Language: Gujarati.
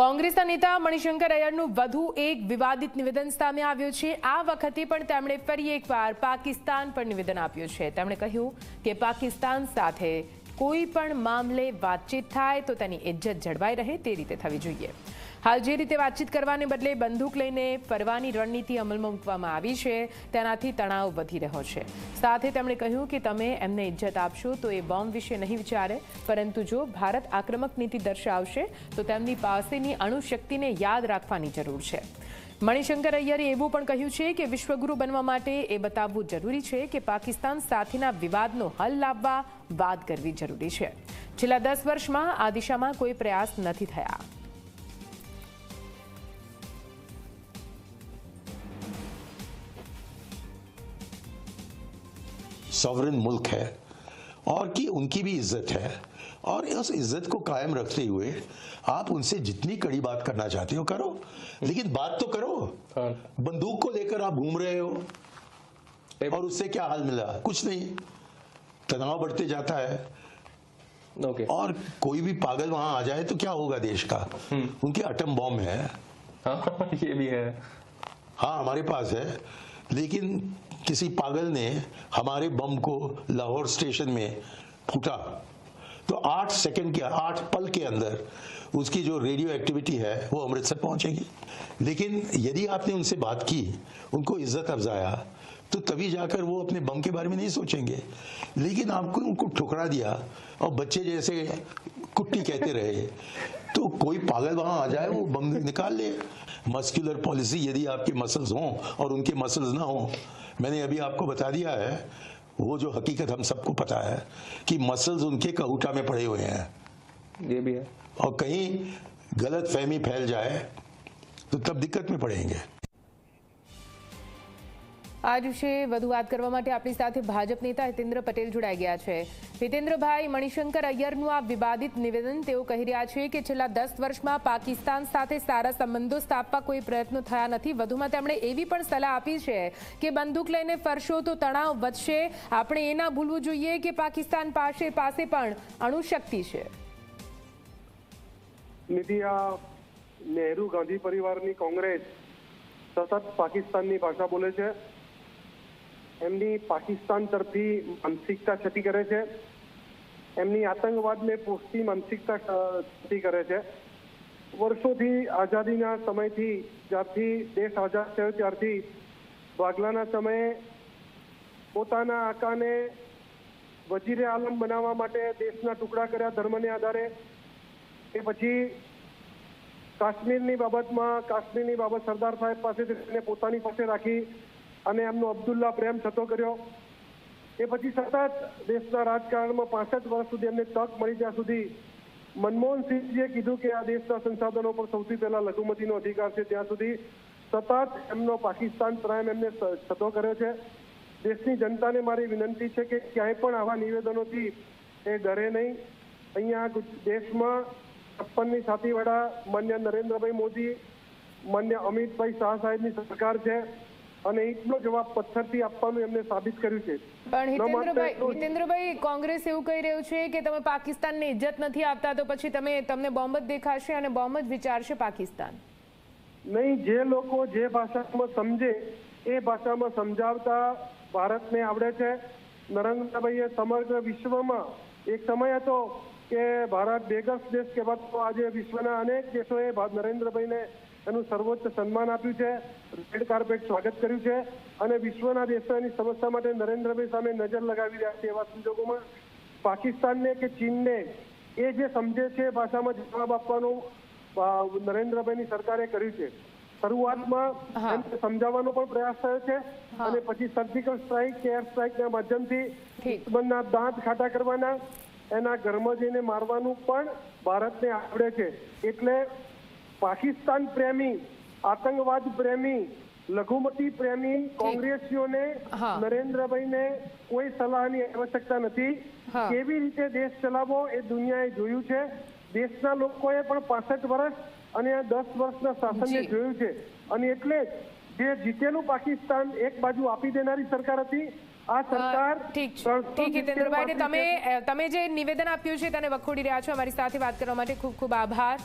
કોંગ્રેસના નેતા મણિશંકર અય્યરનું વધુ એક વિવાદિત નિવેદન સામે આવ્યું છે. આ વખતે પણ તેમણે ફરી એકવાર પાકિસ્તાન પર નિવેદન આપ્યું છે. તેમણે કહ્યું કે પાકિસ્તાન સાથે કોઈ પણ મામલે વાતચીત થાય તો તેની ઇજ્જત જળવાઈ રહે તે રીતે થવી જોઈએ. હાલ જે રીતે વાતચીત કરવાને બદલે બંદૂક લઈને ફરવાની રણનીતિ અમલમાં મૂકવામાં આવી છે, તેનાથી તણાવ વધી રહ્યો છે. સાથે તેમણે કહ્યું કે તમે એમને ઇજ્જત આપશો તો એ બોમ્બ વિશે નહીં વિચારે, પરંતુ જો ભારત આક્રમક નીતિ દર્શાવશે, તો તેમની પાસેની અણુશક્તિને યાદ રાખવાની જરૂર છે. મણિશંકર અય્યરે એવું પણ કહ્યું છે કે વિશ્વગુરુ બનવા માટે એ બતાવવું જરૂરી છે કે પાકિસ્તાન સાથેના વિવાદનો હલ લાવવા વાત કરવી જરૂરી છે. છેલ્લા દસ વર્ષમાં આ દિશામાં કોઈ પ્રયાસ નથી થયા. सॉवरन मुल्क है और कि उनकी भी इज़्ज़त है और उस इज़्ज़त को कायम रखते हुए आप उनसे जितनी कड़ी बात करना चाहते हो करो लेकिन बात तो करो। बंदूक को लेकर आप घूम रहे हो और उससे क्या हाल मिला? कुछ नहीं। तनाव बढ़ते जाता है। ओके। और कोई भी पागल वहाँ आ जाए तो क्या होगा देश का? उनके अटम बॉम्ब है। हाँ ये भी है। हाँ हमारे पास है लेकिन किसी पागल ने हमारे बम को लाहौर स्टेशन में फूटा। तो आठ सेकंड के, आठ पल के अंदर उसकी जो रेडियो एक्टिविटी है, वो अमृतसर पहुंचेगी। लेकिन यदि आपने उनसे बात की, उनको इज़्ज़त अफजाया तो तभी जाकर वो अपने बम के बारे में नहीं सोचेंगे। लेकिन आपको उनको ठुकरा दिया और बच्चे जैसे कुट्टी कहते रहे कोई पागल वहाँ आ जाए वो बम निकाल ले। मस्कुलर पॉलिसी यदि आपके मसल्स हों और उनके मसल्स ना हों मैंने अभी आपको बता दिया है वो जो हकीकत हम सबको पता है कि मसल्स उनके कहूटा में पड़े हुए हैं। ये भी है। और कहीं गलत फहमी फैल जाए तो तब दिक्कत में पड़ेंगे। આ વિશે વધુ વાત કરવા માટે આપણી સાથે ભાજપ નેતા હિતેન્દ્ર પટેલ જોડાઈ ગયા છે. હિતેન્દ્રભાઈ, મણિશંકર અય્યરનું આ વિવાદિત નિવેદન તેઓ કહી રહ્યા છે કે છેલ્લા દસ વર્ષમાં પાકિસ્તાન સાથે સારા સંબંધો સ્થાપવા કોઈ પ્રયત્નો થયા નથી. વધુમાં તેમણે એવી પણ સલાહ આપી છે કે બંદૂક લઈને ફરશો તો તણાવ વધશે. આપણે એ ના ભૂલવું જોઈએ કે પાકિસ્તાન પાસે પાસે પણ અણુશક્તિ છે. નિધિ ગાંધી પરિવારની કોંગ્રેસ સતત પાકિસ્તાનની ભાષા બોલે છે. એમની પાકિસ્તાન તરફી માનસિકતા છતી કરે છે. એમની આતંકવાદને પોષતી માનસિકતા છતી કરે છે. વર્ષોથી આઝાદીના સમયથી, જ્યારથી દેશ આઝાદ થયો ત્યારથી વાઘલાના સમયે પોતાના આકાને વજીરે આલમ બનાવવા માટે દેશના ટુકડા કર્યા ધર્મને આધારે. એ પછી કાશ્મીરની બાબતમાં, કાશ્મીરની બાબત સરદાર સાહેબ પાસેથી તેને પોતાની પાસે રાખી અને એમનો અબ્દુલ્લા પ્રેમ થતો કર્યો. એ પછી સતત દેશના રાજકારણમાં પાસઠ વર્ષ સુધી એમને તક મળી ત્યાં સુધી મનમોહનસિંહજીએ કીધું કે આ દેશના સંસાધનો પર સૌથી પહેલા લઘુમતીનો અધિકાર છે, ત્યાં સુધી સતત એમનો પાકિસ્તાન પ્રાઇમ એમને થતો કર્યો છે. દેશની જનતાને મારી વિનંતી છે કે ક્યાંય પણ આવા નિવેદનોથી એ ડરે નહીં. અહીંયા દેશમાં છપ્પનની સાથીવાળા માન્ય નરેન્દ્રભાઈ મોદી, માન્ય અમિતભાઈ શાહ સાહેબની સરકાર છે. અને ઈટનો જવાબ પથ્થરથી આપવાનું એમને સાબિત કર્યું છે. પણ હિતેન્દ્રભાઈ હિતેન્દ્રભાઈ કોંગ્રેસ એવું કહી રહ્યું છે કે તમે પાકિસ્તાનને ઇજ્જત નથી આપતા તો પછી તમે તમને બોમ્બ જ દેખાશે અને બોમ્બ જ વિચારશે પાકિસ્તાન. નહીં જે લોકો જે ભાષામાં સમજે એ ભાષામાં સમજાવતા ભારતને આવડે છે. નરેન્દ્રભાઈએ સમગ્ર વિશ્વમાં એક સમય હતો કે ભારત બેગસ દેશ કહેવાતો આજે વિશ્વના અનેક દેશોએ નરેન્દ્રભાઈને એનું સર્વોચ્ચ સન્માન આપ્યું છે. રેડ કાર્પેટ સ્વાગત કર્યું છે અને વિશ્વના દેશો એની સમસ્યા માટે નરેન્દ્રભાઈ સામે નજર લગાવી રહ્યા છે એવા સંજોગોમાં પાકિસ્તાનને કે ચીનને એ જે સમજે છે ભાષામાં જવાબ આપવાનું નરેન્દ્રભાઈની સરકારે કર્યું છે. શરૂઆતમાં એમને સમજાવવાનો પણ પ્રયાસ થયો છે અને પછી સર્જિકલ સ્ટ્રાઇક કે એર સ્ટ્રાઇકના માધ્યમથી દુશ્મનના દાંત ખાટા કરવાના એના ઘરમાં જઈને મારવાનું પણ ભારતને આવડે છે. એટલે પાકિસ્તાન પ્રેમી આતંકવાદ પ્રેમી લઘુમતી પ્રેમી કોંગ્રેસીઓને નરેન્દ્રભાઈને કોઈ સલાહની આવશ્યકતા નથી. કેવી રીતે દેશ ચલાવવો એ દુનિયાએ જોયું છે. દેશના લોકોએ પણ પાસઠ વર્ષ અને દસ વર્ષના શાસનને જોયું છે. અને એટલે જે જીતેલું પાકિસ્તાન એક બાજુ આપી દેનારી સરકાર હતી આ સરકાર ઠીક ઠીક હિતેન્દ્રભાઈ તમે તમે જે નિવેદન આપ્યું છે તેને વખોડી રહ્યા છો. અમારી સાથે વાત કરવા માટે ખૂબ ખૂબ આભાર.